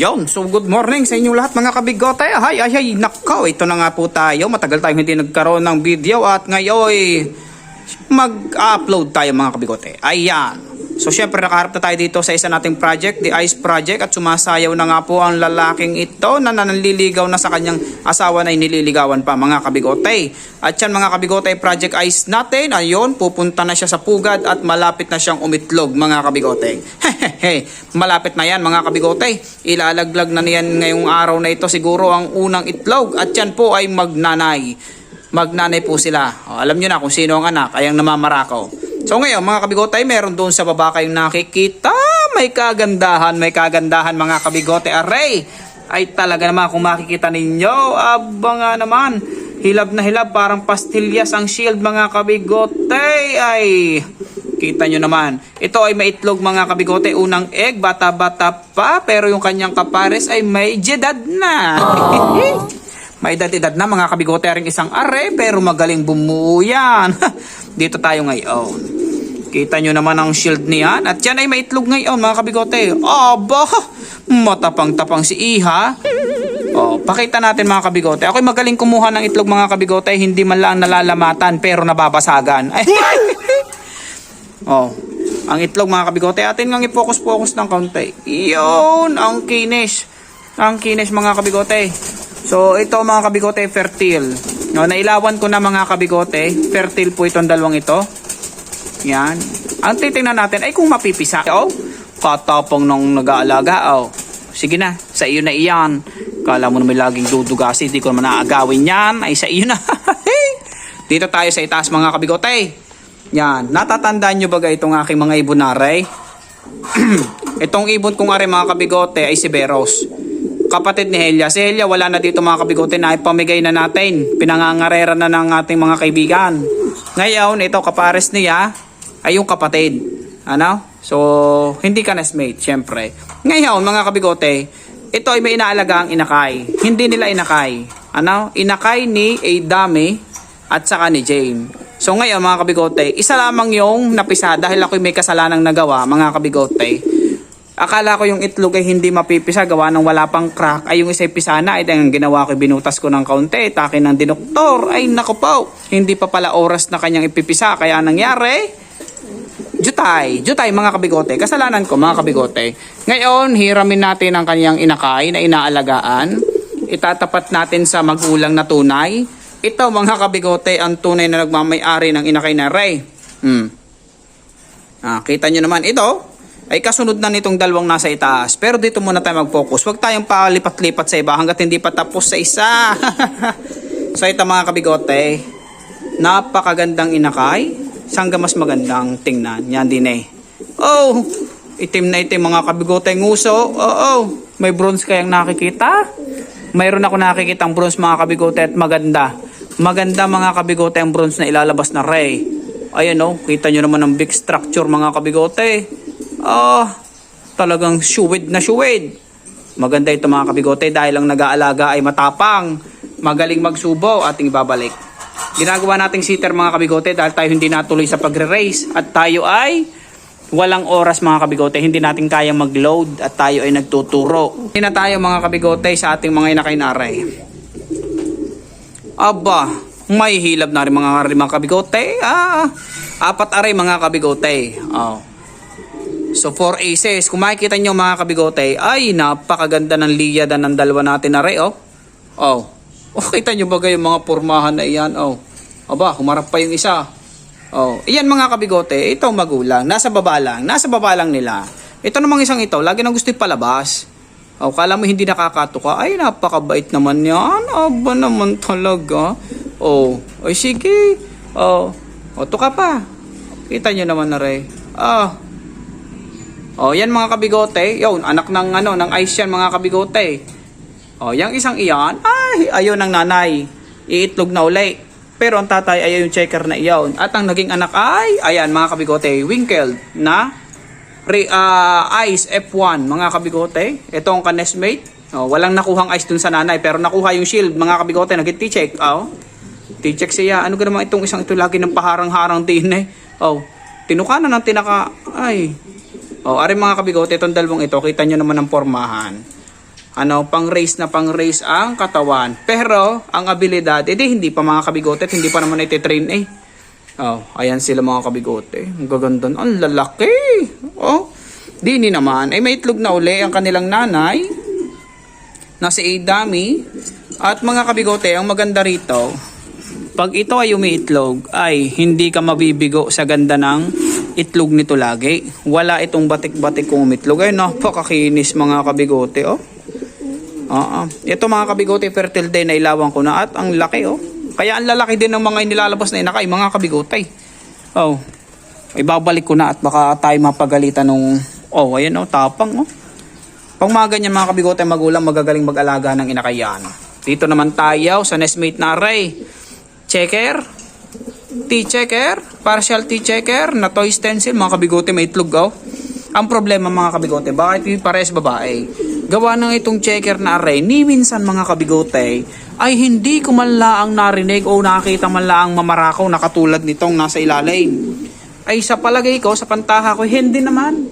Yon, so good morning sa inyong lahat mga kabigote. Ay, ay, ay, nakaw, ito na nga po tayo. Matagal tayong hindi nagkaroon ng video at ngayon mag-upload tayo mga kabigote. Ayan. So syempre nakaharap na tayo dito sa isa nating project, the Ice Project at sumasayaw na nga po ang lalaking ito na nanliligaw na sa kanyang asawa na inililigawan pa mga kabigote. At yan mga kabigote, Project Ice natin, ayun, pupunta na siya sa pugad at malapit na siyang umitlog mga kabigote. Hehehe, malapit na yan mga kabigote. Ilalaglag na niyan ngayong araw na ito siguro ang unang itlog at yan po ay magnanay. Magnanay po sila. O, alam nyo na kung sino ang anak, ay ang namamarakaw. So ngayon mga kabigotay, meron doon sa baba kayong nakikita. May kagandahan, may kagandahan mga kabigote. Aray! Ay talaga naman kung makikita ninyo. Aba nga naman. Hilab na hilab, parang pastillas ang shield mga kabigote. Ay, kita nyo naman. Ito ay may itlog mga kabigote. Unang egg, bata-bata pa. Pero yung kanyang kapares ay may jedad na. May edad-edad na mga kabigote ring isang are pero magaling bumuo yan. Dito tayo ngayon. Kita nyo naman ang shield niyan. At yan ay may itlog ngayon mga kabigote. Aba, matapang-tapang si Iha. Oh, pakita natin mga kabigote. Ako'y magaling kumuha ng itlog mga kabigote. Hindi man lang nalalamatan pero nababasagan. Oh, ang itlog mga kabigote. Atin nga i-focus-focus ng kaunti. Yun, ang kinis. Ang kinis mga kabigote. So, ito mga kabigote, fertile. No, nailawan ko na mga kabigote. Fertile po itong dalawang ito. Yan. Ang titingnan natin ay kung mapipisa. Oh, katapang nung nag-aalaga. Oh, sige na, sa iyo na iyan. Kala mo naman laging dudugasi, di ko naman naagawin yan. Ay, sa iyo na. Dito tayo sa itaas mga kabigote. Yan. Natatandaan nyo ba itong aking mga ibonare? itong ibon kong are mga kabigote ay si Beros kapatid ni Helia. Si Helia wala na dito mga kabigote na ipamigay na natin. Pinangangarera na ng ating mga kaibigan. Ngayon, ito kapares niya ay yung kapatid. Ano? So, hindi ka nestmate, syempre. Ngayon, mga kabigote, ito ay may inaalaga ang inakay. Hindi nila inakay. Ano? Inakay ni Adame at saka ni Jane. So ngayon mga kabigote, isa lamang yung napisa dahil ako may kasalanang nagawa mga kabigote. Akala ko yung itlog ay hindi mapipisa gawa ng wala pang crack. Ay yung isa'y pisa na. Ay ang ginawa ko, binutas ko ng kaunti. Takin ng dinoktor. Ay nako po. Hindi pa pala oras na kanyang ipipisa. Kaya nangyari, jutay. Jutay mga kabigote. Kasalanan ko mga kabigote. Ngayon, hiramin natin ang kanyang inakay na inaalagaan. Itatapat natin sa magulang na tunay. Ito mga kabigote, ang tunay na nagmamay-ari ng inakay na Ray. Hmm. Ah, kita nyo naman ito ay kasunod na nitong dalawang nasa itaas. Pero dito muna tayo mag-focus. Huwag tayong palipat-lipat sa iba hanggat hindi pa tapos sa isa. so ito mga kabigote, napakagandang inakay. Sangga mas magandang tingnan. Yan din eh. Oh, itim na itim mga kabigote nguso. Oo, oh, may bronze kayang nakikita. Mayroon ako nakikita ang bronze mga kabigote at maganda. Maganda mga kabigote ang bronze na ilalabas na ray. Ayan oh, kita nyo naman ang big structure mga kabigote. Ah, talagang shuwid na shuwid. Maganda ito mga kabigote dahil ang nag-aalaga ay matapang, magaling magsubo ating ibabalik. Ginagawa nating sitter mga kabigote dahil tayo hindi natuloy sa pagre-race at tayo ay walang oras mga kabigote, hindi natin kayang mag-load at tayo ay nagtuturo. Hindi na tayo mga kabigote sa ating mga inakainaray. Aba, may hilab na rin mga, mga kabigote. Ah, apat aray mga kabigote. Oh. So, 4 aces. Kung makikita nyo mga kabigote, ay napakaganda ng liyada ng dalawa natin na re, oh. Oh. Oh, kita nyo ba yung mga pormahan na iyan, oh. Aba, humarap pa yung isa. Oh, iyan mga kabigote, ito magulang, nasa baba lang, nasa baba lang nila. Ito namang isang ito, lagi nang gusto palabas. Oh, kala mo hindi nakakatuka, ay napakabait naman yan, aba naman talaga. Oh, ay sige. Oh, oh tuka pa. Kita nyo naman na re. Ah, Oh, yan mga kabigote. Yon, anak ng ano, ng ice yan mga kabigote. Oh, yang isang iyan, ay, ayaw ng nanay. Iitlog na uli. Pero ang tatay ayaw yung checker na iyon. At ang naging anak ay, ayan mga kabigote, winkled na re, uh, ice F1 mga kabigote. Ito ang kanesmate. Oh, walang nakuhang ice dun sa nanay pero nakuha yung shield mga kabigote. Nag-t-check. Oh. T-check siya. Ano naman itong isang ito lagi ng paharang-harang din eh. Oh, tinuka na ng tinaka. Ay, Oh, ari mga kabigote, itong dalawang ito, kita nyo naman ang pormahan. Ano, pang race na pang race ang katawan. Pero, ang abilidad, edi hindi pa mga kabigote hindi pa naman ititrain eh. Oh, ayan sila mga kabigote. Ang gaganda. Ang lalaki. Oh, dini naman. Ay may itlog na uli ang kanilang nanay na si Adami. At mga kabigote, ang maganda rito, pag ito ay umiitlog, ay hindi ka mabibigo sa ganda ng itlog nito lagi. Wala itong batik-batik kung umitlog. Ay, napakakinis mga kabigote, oh. Oo. Ito mga kabigote, fertile day na ilawan ko na at ang laki, oh. Kaya ang lalaki din ng mga inilalabas na inakay, mga kabigote. Oh. Ibabalik ko na at baka tayo mapagalitan nung... Oh, ayan, oh, tapang, oh. Pag mga ganyan mga kabigote, magulang magagaling mag-alaga ng inakayan. Dito naman tayo sa nestmate na array. Checker. T-checker. Partial T-checker. Na toy stencil. Mga kabigote, may itlog oh. Ang problema mga kabigote, bakit yung pares babae? Gawa ng itong checker na array, ni minsan mga kabigote, ay hindi ko man laang narinig o nakita man laang mamarakaw na katulad nitong nasa ilalim. Ay sa palagay ko, sa pantaha ko, hindi naman.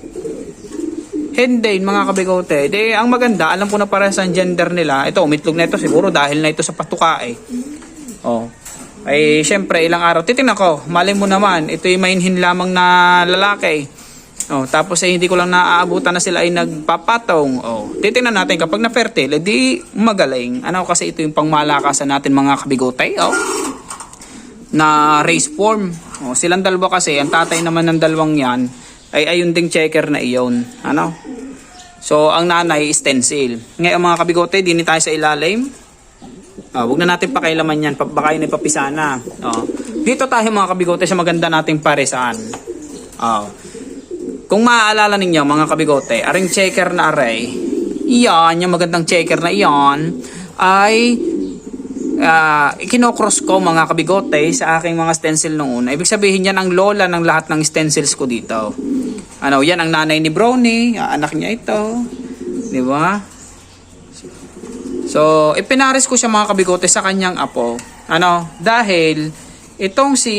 Hindi, mga kabigote. Di, ang maganda, alam ko na para sa gender nila. Ito, umitlog na ito siguro dahil na ito sa patuka eh. Oh. Ay, syempre, ilang araw. Titingnan ko, mali mo naman, ito yung mainhin lamang na lalaki. Oh, tapos ay hindi ko lang naaabutan na sila ay nagpapatong. Oh, titingnan natin kapag na fertile, di magaling. Ano kasi ito yung pangmalakasan natin mga kabigote, oh. Na race form. Oh, silang dalawa kasi, ang tatay naman ng dalawang 'yan ay ayun ding checker na iyon. Ano? So, ang nanay stencil. Ngayon mga kabigote, din tayo sa ilalim. Oh, wag na natin pakailaman yan. Baka yun ay papisana. Oh. Dito tayo mga kabigote sa maganda nating paresan. Oh. Kung maaalala ninyo mga kabigote, aring checker na array, iyan, yung magandang checker na iyan, ay uh, ikinocross ko mga kabigote sa aking mga stencil noong una. Ibig sabihin yan ang lola ng lahat ng stencils ko dito. Ano, yan ang nanay ni Brownie, ah, anak niya ito. Di ba? So, ipinaris ko siya mga kabigote sa kanyang apo. Ano, dahil itong si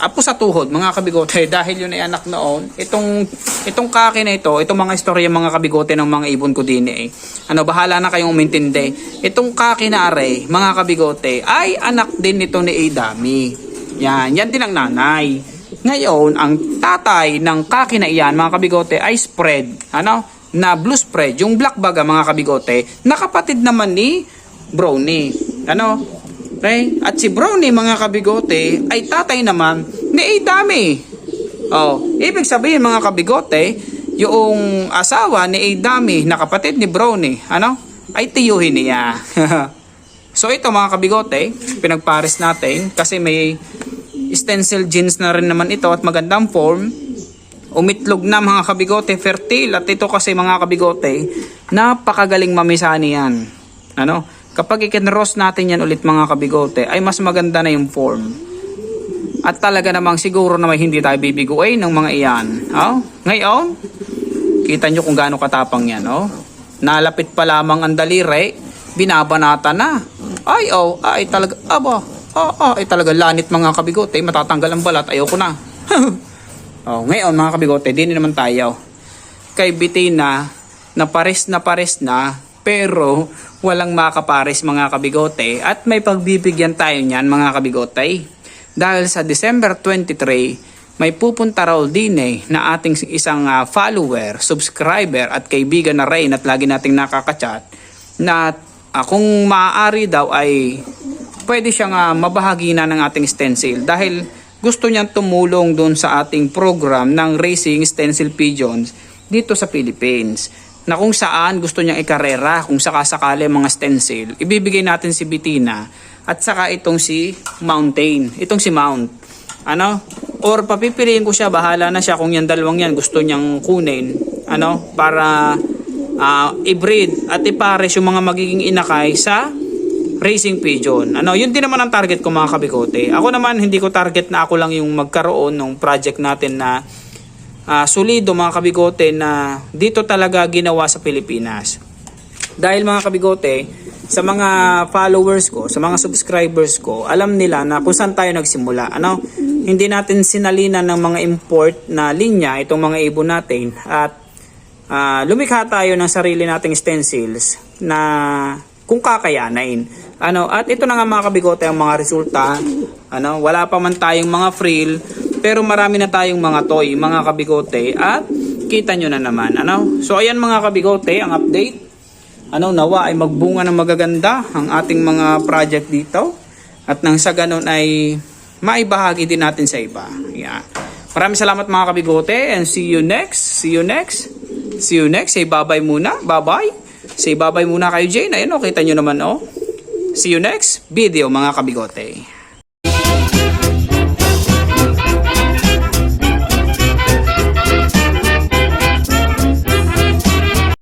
apo sa tuhod, mga kabigote, dahil yun ay anak noon, itong itong kaki na ito, itong mga istorya mga kabigote ng mga ibon ko din eh. Ano, bahala na kayong umintindi. Itong kaki na are, mga kabigote, ay anak din nito ni Adami. Yan, yan din ang nanay. Ngayon, ang tatay ng kaki na iyan, mga kabigote, ay spread. Ano? Na blue spread. Yung black baga, mga kabigote, nakapatid naman ni Brownie. Ano? Okay? At si Brownie, mga kabigote, ay tatay naman ni Adami. Oh, ibig sabihin mga kabigote, yung asawa ni Adami, na kapatid ni Brownie, ano? Ay tiyuhin niya. so ito mga kabigote, pinagpares natin kasi may stencil jeans na rin naman ito at magandang form. Umitlog na mga kabigote, fertile. At ito kasi mga kabigote, napakagaling mamisani yan. Ano? Kapag ikinross natin yan ulit mga kabigote, ay mas maganda na yung form. At talaga namang siguro na may hindi tayo bibiguin ng mga iyan. Oh? Ngayon, kita nyo kung gaano katapang yan. Oh? Nalapit pa lamang ang daliri, binabanata na. Ay, oh, ay talaga, aba, oh, oh, ay talaga lanit mga kabigote, matatanggal ang balat, ayoko na. oh, ngayon mga kabigote, din naman tayo. Kay Bitina, na pares na pares na, pero walang makapares mga kabigote at may pagbibigyan tayo niyan mga kabigote. Dahil sa December 23, may pupunta raw din eh na ating isang ah, follower, subscriber at kaibigan na Rain at lagi nating nakakachat na ah, kung maaari daw ay pwede siyang ah, mabahagi na ng ating stencil dahil gusto niyang tumulong doon sa ating program ng Racing Stencil Pigeons dito sa Philippines na kung saan gusto niyang ikarera kung sakasakali mga stencil ibibigay natin si Bitina at saka itong si Mountain. Itong si Mount. Ano? Or papipiliin ko siya bahala na siya kung yan dalawang yan gusto niyang kunin. Ano? Para ah, i-breed at ipares yung mga magiging inakay sa racing pigeon. Ano, yun din naman ang target ko mga kabikote. Ako naman hindi ko target na ako lang yung magkaroon ng project natin na ah, solido mga kabigote na dito talaga ginawa sa Pilipinas. Dahil mga kabigote, sa mga followers ko, sa mga subscribers ko, alam nila na kung saan tayo nagsimula. Ano? Hindi natin sinalinan ng mga import na linya itong mga ibon natin at ah, lumikha tayo ng sarili nating stencils na kung kakayanain. Ano, at ito na nga mga kabigote ang mga resulta. Ano, wala pa man tayong mga frill, pero marami na tayong mga toy, mga kabigote at kita nyo na naman. Ano? So ayan mga kabigote, ang update. Ano, nawa ay magbunga ng magaganda ang ating mga project dito. At nang sa ganun ay maibahagi din natin sa iba. Yeah. Maraming salamat mga kabigote and see you next. See you next. See you next. Say bye-bye muna. Bye-bye. Say bye-bye muna kayo Jane. Ayun o, kita nyo naman oh. See you next video mga kabigote.